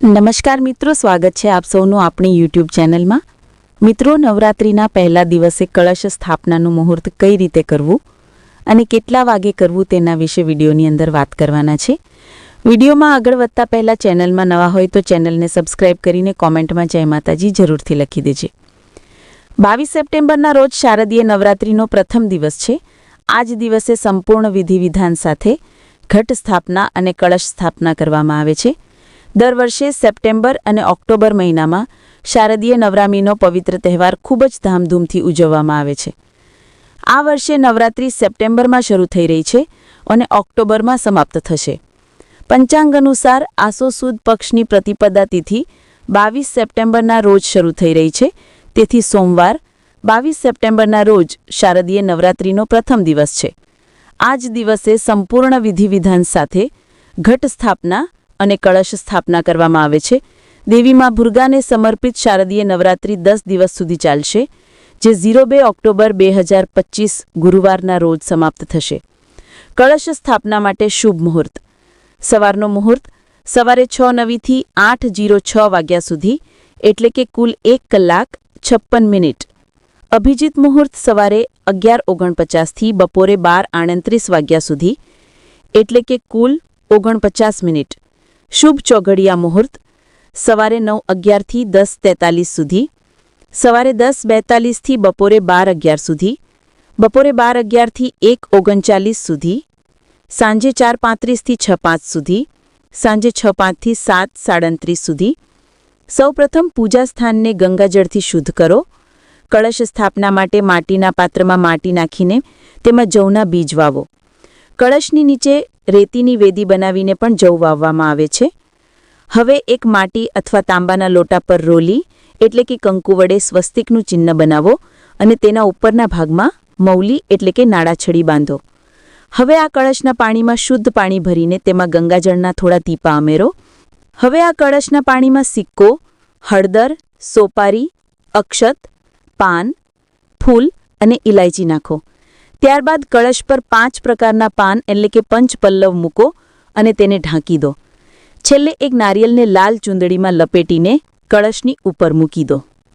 નમસ્કાર મિત્રો, સ્વાગત છે આપ સૌનું આપણી યુટ્યુબ ચેનલમાં. મિત્રો, નવરાત્રિના પહેલા દિવસે કળશ સ્થાપનાનું મુહૂર્ત કઈ રીતે કરવું અને કેટલા વાગે કરવું તેના વિશે વિડીયોની અંદર વાત કરવાના છે. વિડીયોમાં આગળ વધતા પહેલા ચેનલમાં નવા હોય તો ચેનલને સબસ્ક્રાઇબ કરીને કોમેન્ટમાં જય માતાજી જરૂરથી લખી દેજે. બાવીસ સપ્ટેમ્બરના રોજ શારદીય નવરાત્રિનો પ્રથમ દિવસ છે. આ જ દિવસે સંપૂર્ણ વિધિ વિધાન સાથે ઘટ સ્થાપના અને કળશ સ્થાપના કરવામાં આવે છે. દર વર્ષે સપ્ટેમ્બર અને ઓક્ટોબર મહિનામાં શારદીય નવરામીનો પવિત્ર તહેવાર ખૂબ જ ધામધૂમથી ઉજવવામાં આવે છે. આ વર્ષે નવરાત્રિ સપ્ટેમ્બરમાં શરૂ થઈ રહી છે અને ઓક્ટોબરમાં સમાપ્ત થશે. પંચાંગ અનુસાર આસો સુદ પક્ષની પ્રતિપદા તિથિ બાવીસ સપ્ટેમ્બરના રોજ શરૂ થઈ રહી છે. તેથી સોમવાર, બાવીસ સપ્ટેમ્બરના રોજ શારદીય નવરાત્રિનો પ્રથમ દિવસ છે. આ જ દિવસે સંપૂર્ણ વિધિવિધાન સાથે ઘટ સ્થાપના અને કળશ સ્થાપના કરવામાં આવે છે. દેવીમાં ભુર્ગાને સમર્પિત શારદીય નવરાત્રિ દસ દિવસ સુધી ચાલશે, જે ઝીરો બે ઓક્ટોબર બે હજાર પચીસ ગુરુવારના રોજ સમાપ્ત થશે. કળશ સ્થાપના માટે શુભ મુહૂર્ત. સવારનો મુહૂર્ત સવારે છ નવીથી આઠ જીરો છ વાગ્યા સુધી, એટલે કે કુલ એક કલાક છપ્પન મિનિટ. અભિજીત મુહૂર્ત સવારે અગિયાર ઓગણપચાસથી બપોરે બાર આડત્રીસ વાગ્યા સુધી, એટલે કે કુલ ઓગણપચાસ મિનિટ. શુભ ચોઘડિયા મુહૂર્ત, સવારે નવ અગિયારથી દસ તેતાલીસ સુધી, સવારે દસ બેતાલીસથી બપોરે બાર અગિયાર સુધી, બપોરે બાર અગિયારથી એક ઓગણચાલીસ સુધી, સાંજે ચાર પાંત્રીસથી છ પાંચ સુધી, સાંજે છ પાંચથી સાત સાડત્રીસ સુધી સૌપ્રથમ પૂજા સ્થાનને ગંગાજળથી શુદ્ધ કરો, કળશ સ્થાપના માટે માટીના પાત્રમાં માટી નાખીને તેમાં જવના બીજ વાવો. કળશની નીચે રેતીની વેદી બનાવીને પણ જવ વાવવામાં આવે છે. હવે એક માટી અથવા તાંબાના લોટા પર રોલી, એટલે કે કંકુ વડે સ્વસ્તિકનું ચિહ્ન બનાવો અને તેના ઉપરના ભાગમાં મૌલી, એટલે કે નાળાછડી બાંધો. હવે આ કળશના પાણીમાં શુદ્ધ પાણી ભરીને તેમાં ગંગાજળના થોડા ટીપા અમેરો હવે આ કળશના પાણીમાં સિક્કો, હળદર, સોપારી, અક્ષત, પાન, ફૂલ અને ઇલાયચી નાખો. ત્યારબાદ કળશ પર પાંચ પ્રકારના પાન એટલે કે પંચ પલ્લવ મૂકો અને તેને ઢાંકી દો. છેલ્લે એક નારિયેલને લાલ ચૂંદડીમાં લપેટીને કળશની ઉપર મૂકી દો.